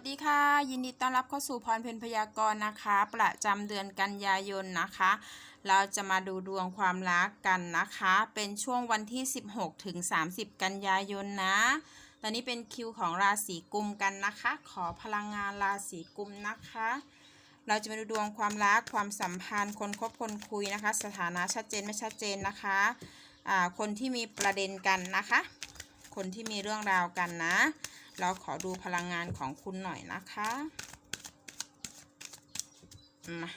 วัสดีค่ะ ยินดีต้อนรับเข้าสู่พรเพนพยากรณ์นะคะ ประจำเดือนกันยายนนะคะ เราจะมาดูดวงความรักกันนะคะ เป็นช่วงวันที่ 16ถึง30 กันยายนนะ ตอนนี้เป็นคิวของราศีกุมกันนะคะ ขอพลังงานราศีกุมนะคะ เราจะมาดูดวงความรักความสัมพันธ์ คนคบคนคุยนะคะ สถานะชัดเจนไม่ชัดเจนนะคะคนที่มีประเด็นกันนะคะ คนที่มีเรื่องราวกันนะ เราขอดูพลังงานของคุณหน่อยนะคะมา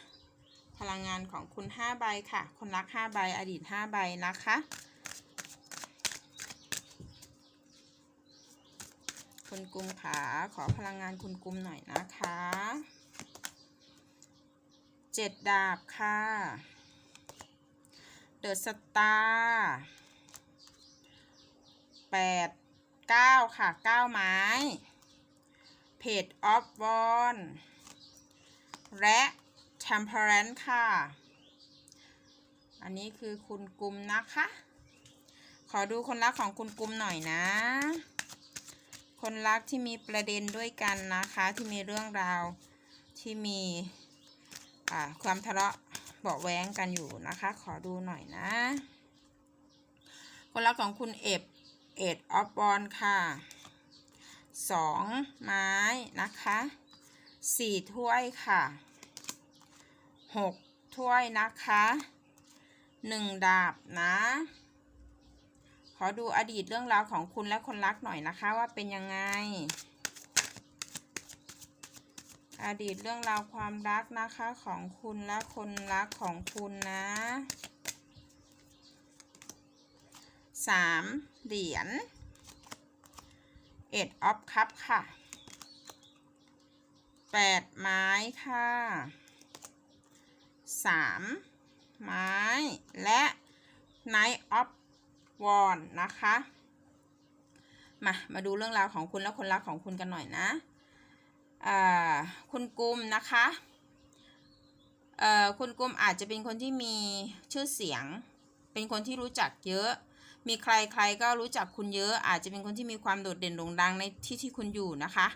พลังงานของคุณ 5 ใบค่ะ คนรัก 5 ใบ อดีต 5 ใบนะคะ คุณกุมขาขอพลังงานคุณกุมหน่อยนะคะ เจ็ดดาบค่ะ เดอะสตาร์แปด เก้าค่ะเก้าไม้เพจออฟวอนและ Temperance ค่ะ อันนี้คือคุณกุมนะคะ ขอดูคนรักของคุณกุมหน่อยนะ คนรักที่มีประเด็นด้วยกันนะคะ ที่มีเรื่องราวที่มีความทะเลาะเบาแว้งกันอยู่นะคะ ขอดูหน่อยนะ คนรักของคุณเอฟ เอ็ดออฟบอลค่ะสองไม้นะคะสี่ถ้วยค่ะหกถ้วยนะคะหนึ่งดาบนะ ขอดูอดีตเรื่องราวของคุณและคนรักหน่อยนะคะว่าเป็นยังไง อดีตเรื่องราวความรักนะคะของคุณและคนรักของคุณนะ สามเหรียญเอ็ดออฟคัพค่ะแปดไม้ค่ะสามไม้และไนท์ออฟวอนนะคะ มา มาดูเรื่องราวของคุณและคนรักของคุณกันหน่อยนะคุณกุมนะคะคุณกุมอาจจะเป็นคนที่มีชื่อเสียง เป็นคนที่รู้จักเยอะ มีใครใครก็รู้จักคุณเยอะ อาจจะเป็นคนที่มีความโดดเด่นโด่งดังในที่ที่คุณอยู่นะคะ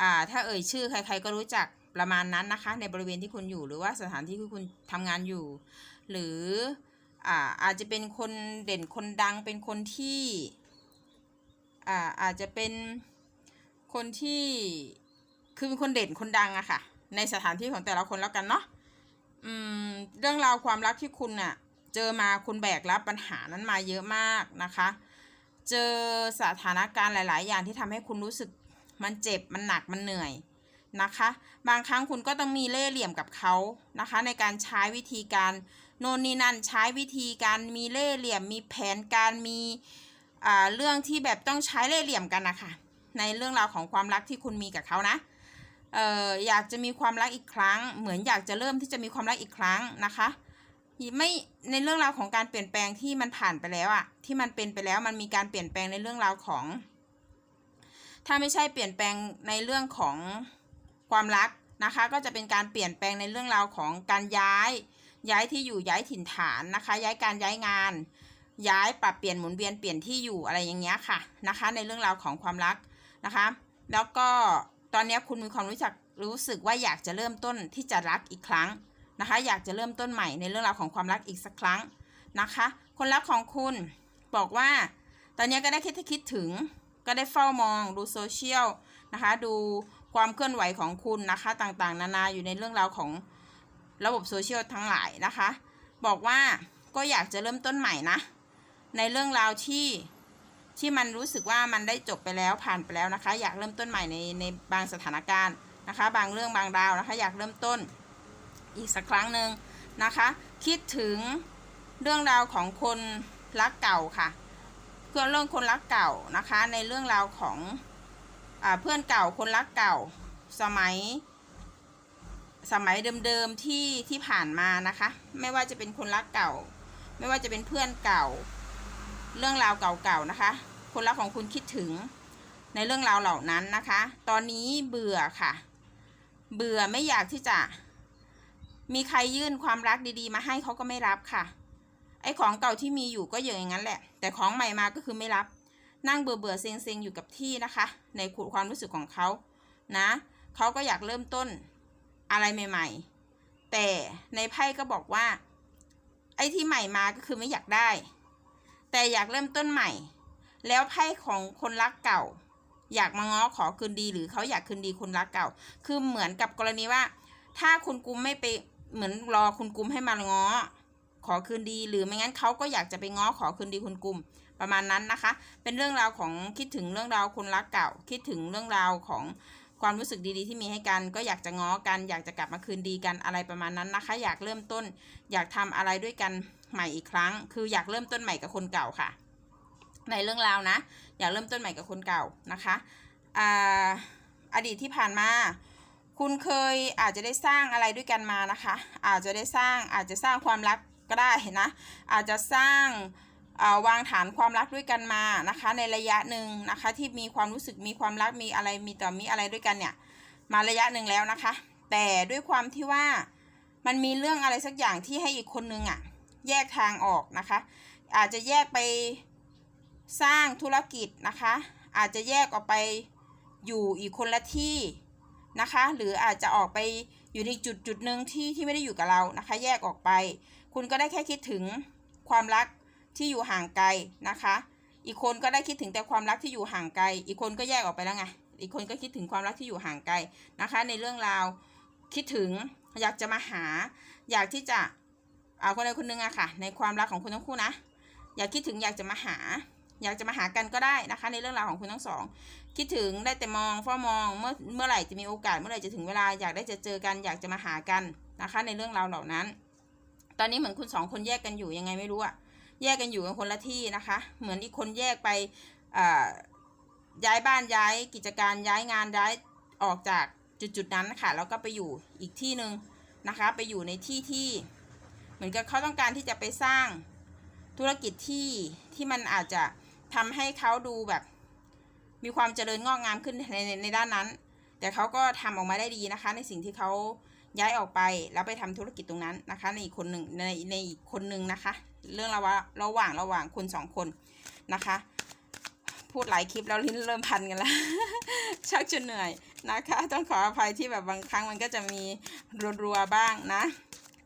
อ่าถ้าเอ่ยชื่อใคร ๆ ก็รู้จักประมาณนั้นนะคะ ในบริเวณที่คุณอยู่หรือว่าสถานที่ที่คุณทำงานอยู่ หรืออ่าอาจจะเป็นคนเด่นคนดังเป็นคนที่อ่าอาจจะเป็นคนที่คือเป็นคนเด่นคนดังอะค่ะ ในสถานที่ของแต่ละคนแล้วกันเนาะอืมเรื่องราวความรักที่คุณน่ะ เจอมาคุณแบกรับปัญหานั้นมาเยอะมากนะคะ เจอสถานการณ์หลาย ๆ อย่างที่ทำให้คุณรู้สึกมันเจ็บมันหนักมันเหนื่อยนะคะ บางครั้งคุณก็ต้องมีเล่ห์เหลี่ยมกับเขานะคะ ในการใช้วิธีการโน่นนี่นั่นใช้วิธีการมีเล่ห์เหลี่ยม มีแผนการมีเรื่องที่แบบต้องใช้เล่ห์เหลี่ยมกันนะคะในเรื่องราวของความรักที่คุณมีกับเขานะเอ่ออยากจะมีความรักอีกครั้ง เหมือนอยากจะเริ่มที่จะมีความรักอีกครั้งนะคะ ไม่ในเรื่องราวของการเปลี่ยนแปลงที่มันผ่านไปแล้วอะที่มันเป็นไปแล้วมันมีการเปลี่ยนแปลงในเรื่องราวของ ถ้าไม่ใช่เปลี่ยนแปลงในเรื่องของความรักนะคะ ก็จะเป็นการเปลี่ยนแปลงในเรื่องราวของการย้ายย้ายที่อยู่ย้ายถิ่นฐานนะคะ ย้ายการย้ายงาน ย้ายปรับเปลี่ยนหมุนเวียนเปลี่ยนที่อยู่อะไรอย่างเงี้ยค่ะนะคะ ในเรื่องราวของความรักนะคะ แล้วก็ตอนนี้คุณมีความรู้จักรู้สึกว่าอยากจะเริ่มต้นที่จะรักอีกครั้ง นะคะ อยากจะเริ่มต้นใหม่ในเรื่องราวของความรักอีกสักครั้งนะคะ คนรักของคุณบอกว่า ตอนนี้ก็ได้คิดคิดถึง ก็ได้เฝ้ามองดูโซเชียลนะคะ ดูความเคลื่อนไหวของคุณนะคะต่างๆ นานาอยู่ในเรื่องราวของระบบโซเชียลทั้งหลายนะคะ บอกว่าก็อยากจะเริ่มต้นใหม่นะ ในเรื่องราวที่ที่มันรู้สึกว่ามันได้จบไปแล้วผ่านไปแล้วนะคะ อยากเริ่มต้นใหม่ในในบางสถานการณ์นะคะ บางเรื่องบางราวนะคะ อยากเริ่มต้น อีกสักครั้งหนึ่งนะคะ คิดถึงเรื่องราวของคนรักเก่าค่ะเพื่อเรื่องคนรักเก่านะคะ ในเรื่องราวของอเพื่อนเก่าคนรักเก่าสมัย สมัยเดิมๆที่ที่ผ่านมานะคะ ไม่ว่าจะเป็นคนรักเก่า ไม่ว่าจะเป็นเพื่อนเก่า เรื่องราวเก่าๆนะคะ คนรักของคุณคิดถึงในเรื่องราวเหล่านั้นนะคะ ตอนนี้เบื่อค่ะ เบื่อไม่อยากที่จะ มีใครยื่นความรักดีๆ มาให้เขาก็ไม่รับค่ะ ไอ้ของเก่าที่มีอยู่ก็อย่างนั้นแหละ แต่ของใหม่มาก็คือไม่รับ นั่งเบื่อเบื่อๆเซ็งๆอยู่กับที่นะคะ ในความรู้สึกของเขานะเขาก็อยากเริ่มต้นอะไรใหม่ ๆ แต่ในไพ่ก็บอกว่า ไอ้ที่ใหม่มาก็คือไม่อยากได้ แต่อยากเริ่มต้นใหม่ แล้วไพ่ของคนรักเก่า อยากมาง้อขอคืนดีหรือเขาอยากคืนดีคนรักเก่า คือเหมือนกับกรณีว่า ถ้าคุณกุมไม่ไป เหมือนรอคุณกุมให้มาง้อ ขอคืนดี หรือไม่งั้นเขาก็อยากจะไปง้อขอคืนดีคุณกุมประมาณนั้นนะคะ เป็นเรื่องราวของคิดถึงเรื่องราวคนรักเก่า คิดถึงเรื่องราวของความรู้สึกดีๆที่มีให้กัน ก็อยากจะง้อกัน อยากจะกลับมาคืนดีกันอะไรประมาณนั้นนะคะ อยากเริ่มต้น อยากทำอะไรด้วยกันใหม่อีกครั้ง คืออยากเริ่มต้นใหม่กับคนเก่าค่ะ ในเรื่องราวนะ อยากเริ่มต้นใหม่กับคนเก่านะคะออดีตที่ผ่านมา คุณเคยอาจจะได้สร้างอะไรด้วยกันมานะคะ อาจจะได้สร้างอาจจะสร้างความรักก็ได้นะ อาจจะสร้างาวางฐานความรักด้วยกันมานะคะ ในระยะหนึ่งนะคะ ที่มีความรู้สึกมีความรักมีอะไรมีต่อมีอะไรด้วยกันเนี่ย มาระยะหนึ่งแล้วนะคะ แต่ด้วยความที่ว่ามันมีเรื่องอะไรสักอย่างที่ให้อีกคนนึงอะ่ะแยกทางออกนะคะ อาจจะแยกไปสร้างธุรกิจนะคะ อาจจะแยกออกไปอยู่อีกคนละที่ นะคะ หรืออาจจะออกไปอยู่ในจุดจุดหนึ่งที่ที่ไม่ได้อยู่กับเรานะคะ แยกออกไป คุณก็ได้แค่คิดถึงความรักที่อยู่ห่างไกลนะคะ อีกคนก็ได้คิดถึงแต่ความรักที่อยู่ห่างไกล อีกคนก็แยกออกไปแล้วไง อีกคนก็คิดถึงความรักที่อยู่ห่างไกลนะคะ ในเรื่องราวคิดถึงอยากจะมาหา อยากที่จะเอาคนใดคนหนึ่งอะค่ะ ในความรักของคุณทั้งคู่นะ อยากคิดถึงอยากจะมาหา อยากจะมาหากันก็ได้นะคะ ในเรื่องราวของคุณทั้งสอง คิดถึงได้แต่มองเฝ้ามองเมื่อเมื่อไหร่จะมีโอกาสเมื่อไหร่จะถึงเวลาอยากได้จะเจอกันอยากจะมาหากันนะคะ ในเรื่องราวเหล่านั้น ตอนนี้เหมือนคุณสองคนแยกกันอยู่ยังไงไม่รู้อะแยกกันอยู่กันคนละที่นะคะ เหมือนอีกคนแยกไปย้ายบ้านย้ายกิจการย้ายงานย้ายออกจากจุดๆนั้นค่ะแล้วก็ไปอยู่อีกที่หนึ่งนะคะ ไปอยู่ในที่ที่ เหมือนกับเขาต้องการที่จะไปสร้างธุรกิจที่ที่มันอาจจะทำให้เขาดูแบบ มีความเจริญงอกงามขึ้นในในในด้านนั้น แต่เขาก็ทำออกมาได้ดีนะคะ ในสิ่งที่เขาย้ายออกไปแล้วไปทำธุรกิจตรงนั้นนะคะ ในอีกคนหนึ่งในในอีกคนหนึ่งนะคะ เรื่องระหว่างระหว่างระหว่างคนสองคนนะคะ พูดหลายคลิปแล้วลิ้นเริ่มพันกันแล้วชักจะเหนื่อยนะคะ ต้องขออภัยที่แบบบางครั้งมันก็จะมีรัวๆบ้างนะ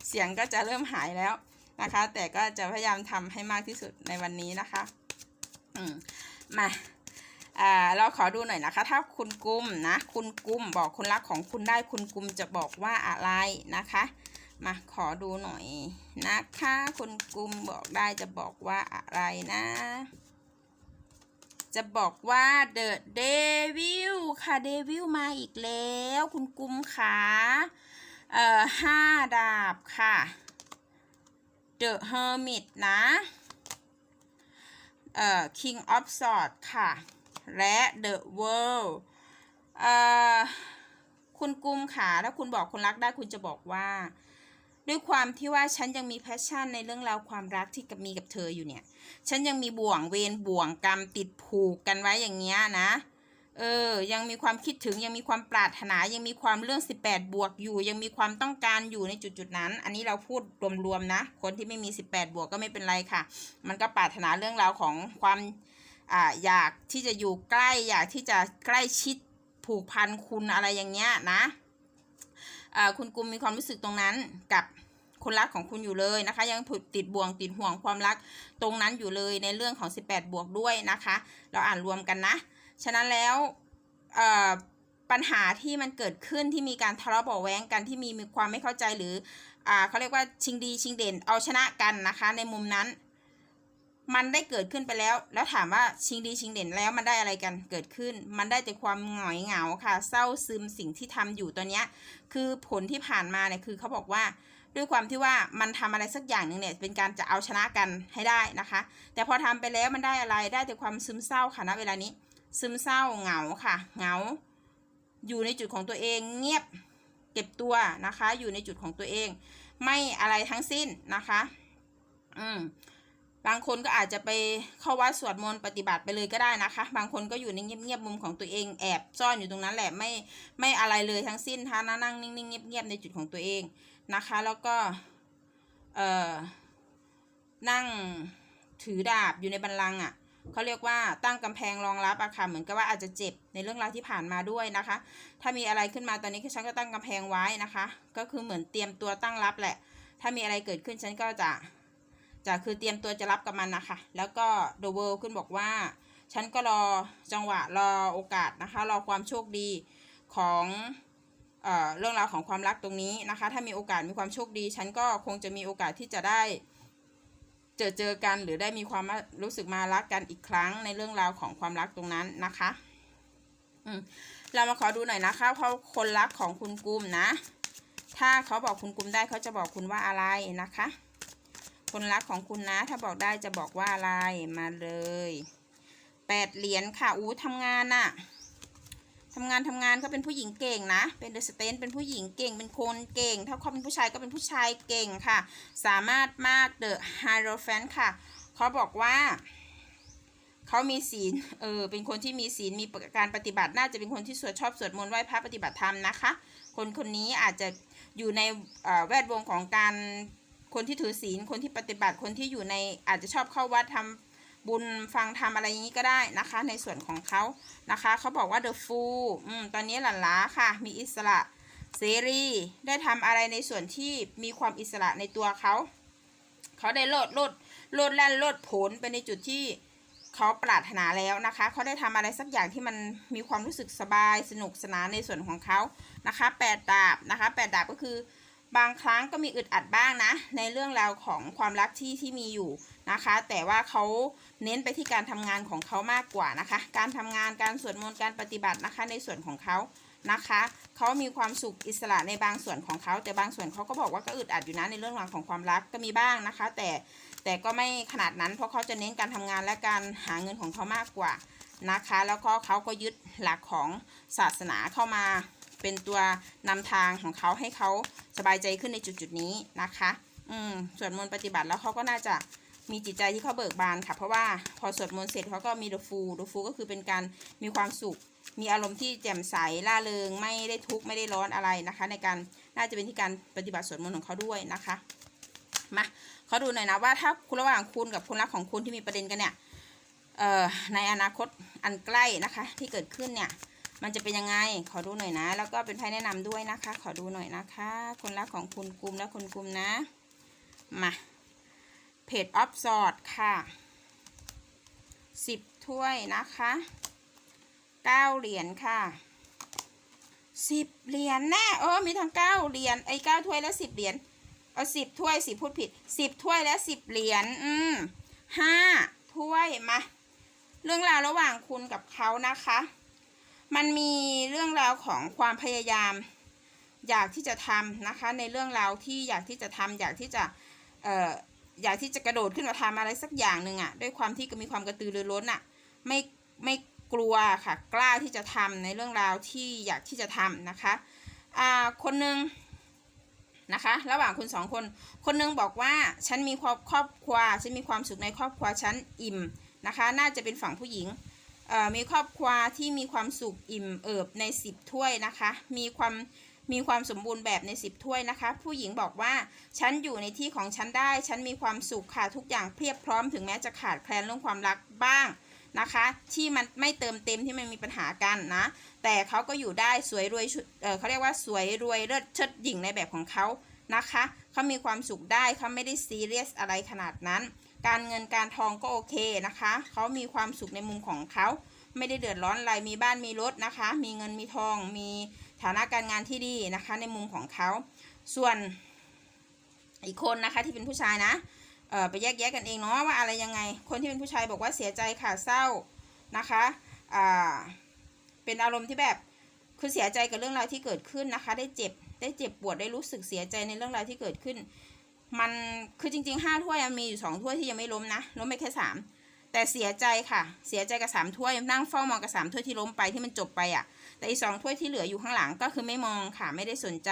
เสียงก็จะเริ่มหายแล้วนะคะ แต่ก็จะพยายามทำให้มากที่สุดในวันนี้นะคะ อืมมา อ่าเราขอดูหน่อยนะคะ ถ้าคุณกุมนะ คุณกุมบอกคนรักของคุณได้คุณกุมจะบอกว่าอะไรนะคะ มาขอดูหน่อยนะคะ คุณกุมบอกได้จะบอกว่าอะไรนะ จะบอกว่า The Devil ค่ะ Devil มาอีกแล้ว คุณกุมขาเอ่อห้าดาบค่ะ The Hermit นะเอ่อ King of Swords ค่ะ และ The World อ่อคุณกุมขาถ้าคุณบอกคนรักได้คุณจะบอกว่า ด้วยความที่ว่าฉันยังมีแพชชั่นในเรื่องราวความรักที่กับมีกับเธออยู่เนี่ย ฉันยังมีบ่วงเวรบ่วงกรรมติดผูกกันไว้อย่างเงี้ยนะเออ ยังมีความคิดถึงยังมีความปรารถนา ยังมีความเรื่อง 18 บวกอยู่ ยังมีความต้องการอยู่ในจุดๆนั้น อันนี้เราพูดรวมๆนะ คนที่ไม่มี 18 บวกก็ไม่เป็นไรค่ะ มันก็ปรารถนาเรื่องราวของความ อ่าอยากที่จะอยู่ใกล้อยากที่จะใกล้ชิดผูกพันคุณอะไรอย่างเงี้ยนะอ่าคุณกุมมีความรู้สึกตรงนั้นกับคนรักของคุณอยู่เลยนะคะ ยังผูกติดบ่วงติดห่วงความรักตรงนั้นอยู่เลยในเรื่องของ 18 บวกด้วยนะคะ เราอ่านรวมกันนะ ฉะนั้นแล้วอ่อปัญหาที่มันเกิดขึ้นที่มีการทะเลาะเบาะแว้งกันที่มีมีความไม่เข้าใจหรืออ่าเขาเรียกว่าชิงดีชิงเด่นเอาชนะกันนะคะ ในมุมนั้น มันได้เกิดขึ้นไปแล้ว แล้วถามว่าชิงดีชิงเด่นแล้วมันได้อะไรกันเกิดขึ้น มันได้แต่ความหงอยเหงาค่ะ เศร้าซึมสิ่งที่ทำอยู่ตอนเนี้ยคือผลที่ผ่านมาเนี่ยคือเขาบอกว่า ด้วยความที่ว่ามันทำอะไรสักอย่างหนึ่งเนี่ยเป็นการจะเอาชนะกันให้ได้นะคะ แต่พอทำไปแล้วมันได้อะไรได้แต่ความซึมเศร้าค่ะณเวลานี้ ซึมเศร้าเหงาค่ะเหงา อยู่ในจุดของตัวเองเงียบเก็บตัวนะคะ อยู่ในจุดของตัวเอง ไม่อะไรทั้งสิ้นนะคะ อืม บางคนก็อาจจะไปเข้าวัดสวดมนต์ปฏิบัติไปเลยก็ได้นะคะ บางคนก็อยู่ในเงียบๆมุมของตัวเองแอบซ่อนอยู่ตรงนั้นแหละไม่ไม่อะไรเลยทั้งสิ้นท่านั่งนิ่งๆเงียบๆในจุดของตัวเองนะคะ แล้วก็เอ่อนั่งถือดาบอยู่ในบัลลังก์อะเขาเรียกว่าตั้งกำแพงรองรับอะค่ะเหมือนกับว่าอาจจะเจ็บในเรื่องราวที่ผ่านมาด้วยนะคะ ถ้ามีอะไรขึ้นมาตอนนี้ฉันก็ตั้งกำแพงไว้นะคะ ก็คือเหมือนเตรียมตัวตั้งรับแหละ ถ้ามีอะไรเกิดขึ้นฉันก็จะ จะคือเตรียมตัวจะรับกับมันนะคะ แล้วก็ The World ขึ้นบอกว่า ฉันก็รอจังหวะรอโอกาสนะคะ รอความโชคดีของเอ่อเรื่องราวของความรักตรงนี้นะคะ ถ้ามีโอกาสมีความโชคดี ฉันก็คงจะมีโอกาสที่จะได้ เจอเจอกันหรือได้มีความรู้สึกมารักกันอีกครั้งในเรื่องราวของความรักตรงนั้นนะคะอืเรามาขอดูหน่อยนะคะเพราะคนรักของคุณกุมนะ ถ้าเขาบอกคุณกุมได้เขาจะบอกคุณว่าอะไรนะคะ คนรักของคุณนะ ถ้าบอกได้จะบอกว่าอะไรมาเลยแปดเหรียญค่ะอู้ทำงานอะทำงานทำงานก็เป็นผู้หญิงเก่งนะ เป็นเดอะสเตนเป็นผู้หญิงเก่ง เป็นคนเก่ง ถ้าเขาเป็นผู้ชายก็เป็นผู้ชายเก่งค่ะ สามารถมากเดอะไฮโรแฟนค่ะ เขาบอกว่าเขามีศีล เออ เป็นคนที่มีศีล มีการปฏิบัติ น่าจะเป็นคนที่สวดชอบสวดมนต์ไหว้พระปฏิบัติธรรมนะคะ คนคนนี้อาจจะอยู่ในแวดวงของการ คนที่ถือศีล คนที่ปฏิบัติ คนที่อยู่ในอาจจะชอบเข้าวัดทำบุญฟังทำอะไรอย่างนี้ก็ได้นะคะ ในส่วนของเขานะคะ เขาบอกว่า the fool อืมตอนนี้หลันล้าค่ะ มีอิสระเสรีได้ทำอะไรในส่วนที่มีความอิสระในตัวเขา เขาได้โลดโลดโลดแล่นโลดผลไปในจุดที่เขาปรารถนาแล้วนะคะ เขาได้ทำอะไรสักอย่างที่มันมีความรู้สึกสบายสนุกสนานในส่วนของเขานะคะแปดดาบนะคะแปดดาบก็คือ บางครั้งก็มีอึดอัดบ้างนะ ในเรื่องราวของความรักที่ที่มีอยู่นะคะ แต่ว่าเขาเน้นไปที่การทำงานของเขามากกว่านะคะ การทำงานการสวดมนต์การปฏิบัตินะคะ ในส่วนของเขานะคะเขามีความสุขอิสระในบางส่วนของเขาแต่บางส่วนเขาก็บอกว่าก็อึดอัดอยู่นะในเรื่องราวของความรักก็มีบ้างนะคะ แต่แต่ก็ไม่ขนาดนั้นเพราะเขาจะเน้นการทำงานและการหาเงินของเขามากกว่านะคะ แล้วก็เขาก็ยึดหลักของศาสนาเข้ามา เป็นตัวนำทางของเขาให้เขาสบายใจขึ้นในจุดจุดๆนี้นะคะ อืมสวดมนต์ปฏิบัติแล้วเขาก็น่าจะมีจิตใจที่เขาเบิกบานค่ะ เพราะว่าพอสวดมนต์เสร็จเขาก็มีดฟูดฟูก็คือเป็นการมีความสุข มีอารมณ์ที่แจ่มใสล่าเริงไม่ได้ทุกข์ไม่ได้ร้อนอะไรนะคะ ในการน่าจะเป็นที่การปฏิบัติสวดมนต์ของเขาด้วยนะคะมาเขาดูหน่อยนะว่าถ้าคุณระหว่างคุณกับคนรักของคุณที่มีประเด็นกันเนี่ยในอนาคตอันใกล้นะคะที่เกิดขึ้นเนี่ย มันจะเป็นยังไง ขอดูหน่อยนะ แล้วก็เป็นไพ่แนะนำด้วยนะคะ ขอดูหน่อยนะคะ คนรักของคุณกลุ่มและคนกลุ่มนะ มาเพจออฟสอดค่ะสิบถ้วยนะคะเก้าเหรียญค่ะสิบเหรียญแน่เออมีทั้งเก้าเหรียญไอ้เก้าถ้วยและสิบเหรียญเอาสิบถ้วยสิพูดผิดสิบถ้วยและสิบเหรียญอืมห้าถ้วยมา เรื่องราวระหว่างคุณกับเขานะคะ มันมีเรื่องราวของความพยายาม อยากที่จะทำนะคะ ในเรื่องราวที่อยากที่จะทำอยากที่จะเอ่ออยากที่จะกระโดดขึ้นมาทำอะไรสักอย่างหนึ่งอะ่ะด้วยความที่มีความกระตือรือร้นอะ่ะไม่ไม่กลัวค่ะกล้าที่จะทำในเรื่องราวที่อยากที่จะทำนะคะอ่าคนหนึ่งนะคะ ระหว่างคุณสองคน คนหนึงบอกว่าฉันมีครอบครอบครัวฉันมีความสุขในครอบครัวฉันอิ่มนะคะ น่าจะเป็นฝั่งผู้หญิง มีครอบครัวที่มีความสุขอิ่มเอิบในสิบถ้วยนะคะ มีความมีความสมบูรณ์แบบในสิบถ้วยนะคะ ผู้หญิงบอกว่าฉันอยู่ในที่ของฉันได้ ฉันมีความสุขค่ะทุกอย่างเพียบพร้อมถึงแม้จะขาดแคลนเรื่องความรักบ้างนะคะ ที่มันไม่เติมเต็มที่มันมีปัญหากันนะ แต่เขาก็อยู่ได้สวยรวยเเขาเรียกว่าสวยรวยเลิศเชิดหญิงในแบบของเขานะคะเขามีความสุขได้เขาไม่ได้ซีเรียสอะไรขนาดนั้น การเงินการทองก็โอเคนะคะ เขามีความสุขในมุมของเขา ไม่ได้เดือดร้อนอะไร มีบ้านมีรถนะคะ มีเงินมีทอง มีฐานะการงานที่ดีนะคะ ในมุมของเขา ส่วนอีกคนนะคะที่เป็นผู้ชายนะ เออไปแยกแยะกันเองเนาะว่าอะไรยังไง คนที่เป็นผู้ชายบอกว่าเสียใจค่ะเศร้านะคะ อ่า เป็นอารมณ์ที่แบบคือเสียใจกับเรื่องราวที่เกิดขึ้นนะคะ ได้เจ็บได้เจ็บปวดได้รู้สึกเสียใจในเรื่องราวที่เกิดขึ้น มันคือจริงๆห้าถ้วยมีอยู่สองถ้วยที่ยังไม่ล้มนะล้มไปแค่สามแต่เสียใจค่ะ เสียใจกับสามถ้วยนั่งเฝ้ามองกับสามถ้วยที่ล้มไปที่มันจบไปอะ แต่อีสองถ้วยที่เหลืออยู่ข้างหลังก็คือไม่มองค่ะไม่ได้สนใจ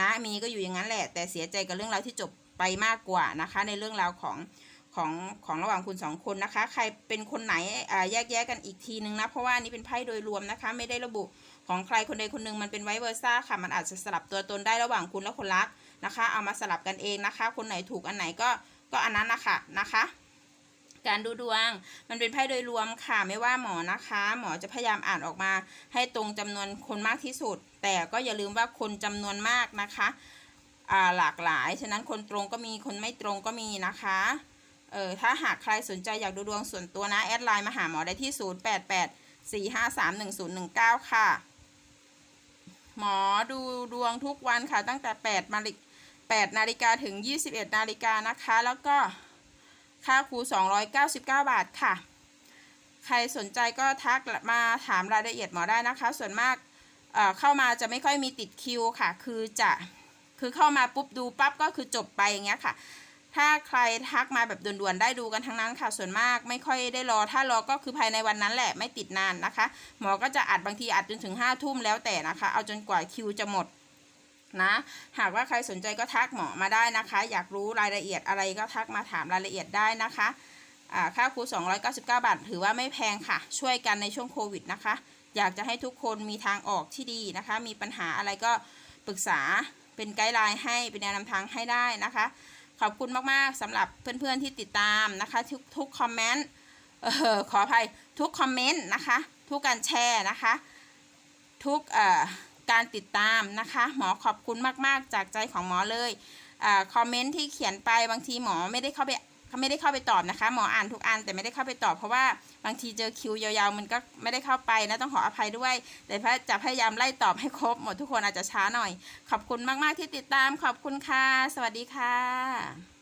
นะมีก็อยู่อย่างนั้นแหละ แต่เสียใจกับเรื่องราวที่จบไปมากกว่านะคะ ในเรื่องราวของของของระหว่างคุณสองคนนะคะ ใครเป็นคนไหนอ่าแยกแยะกันอีกทีนึงนะ เพราะว่านนี้เป็นไพ่โดยรวมนะคะ ไม่ได้ระบุของใครคนใดคนหนึ่งมันเป็นไวเวอร์ซ่าค่ะ มันอาจจะสลับตัวตนได้ระหว่างคุณและคนรัก นะคะ เอามาสลับกันเองนะคะ คนไหนถูกอันไหนก็ก็อันนั้นนะคะนะคะการดูดวงมันเป็นไพ่โดยรวมค่ะไม่ว่าหมอนะคะ หมอจะพยายามอ่านออกมา ให้ตรงจำนวนคนมากที่สุด แต่ก็อย่าลืมว่าคนจำนวนมากนะคะหลากหลาย ฉะนั้นคนตรงก็มีคนไม่ตรงก็มีนะคะเออถ้าหากใครสนใจอยากดูดวงส่วนตัวนะ แอดไลน์มาหาหมอได้ที่ 088 453 1019 ค่ะ หมอดูดวงทุกวันค่ะตั้งแต่8นาฬิก 8นาฬิกาถึง 21นาฬิกานะคะ แล้วก็ค่าครู299 บาทค่ะ ใครสนใจก็ทักมาถามรายละเอียดหมอได้นะคะ ส่วนมากเเข้ามาจะไม่ค่อยมีติดคิวค่ะ คือจะคือเข้ามาปุ๊บดูปั๊บก็คือจบไปอย่างเงี้ยค่ะ ถ้าใครทักมาแบบด่วนๆได้ดูกันทั้งนั้นค่ะ ส่วนมากไม่ค่อยได้รอ ถ้ารอก็คือภายในวันนั้นแหละไม่ติดนานนะคะ หมอก็จะอัดบางทีอัดจนถึงห้าทุ่มแล้วแต่นะคะ เอาจนกว่าคิวจะหมด นะ หากว่าใครสนใจก็ทักหมอมาได้นะคะ อยากรู้รายละเอียดอะไรก็ทักมาถามรายละเอียดได้นะคะค่าครู 299 บาท ถือว่าไม่แพงค่ะ ช่วยกันในช่วงโควิดนะคะ อยากจะให้ทุกคนมีทางออกที่ดีนะคะ มีปัญหาอะไรก็ปรึกษาเป็นไกด์ไลน์ให้เป็นแนะนำทางให้ได้นะคะ ขอบคุณมากๆสำหรับเพื่อนๆที่ติดตามนะคะ ทุกทุกคอมเมนต์เออขออภัยทุกคอมเมนต์นะคะ ทุกการแชร์นะคะ ทุกเอ่อ การติดตามนะคะ หมอขอบคุณมากๆ จากใจของหมอเลยอคอมเมนต์ที่เขียนไปบางทีหมอไม่ได้เข้าไปไม่ได้เข้าไปตอบนะคะ หมออ่านทุกอันแต่ไม่ได้เข้าไปตอบเพราะว่าบางทีเจอคิวยาวๆมันก็ไม่ได้เข้าไปนะต้องขออภัยด้วย แต่จะพยายามไล่ตอบให้ครบหมดทุกคนอาจจะช้าหน่อย ขอบคุณมากๆที่ติดตามขอบคุณค่ะ สวัสดีค่ะ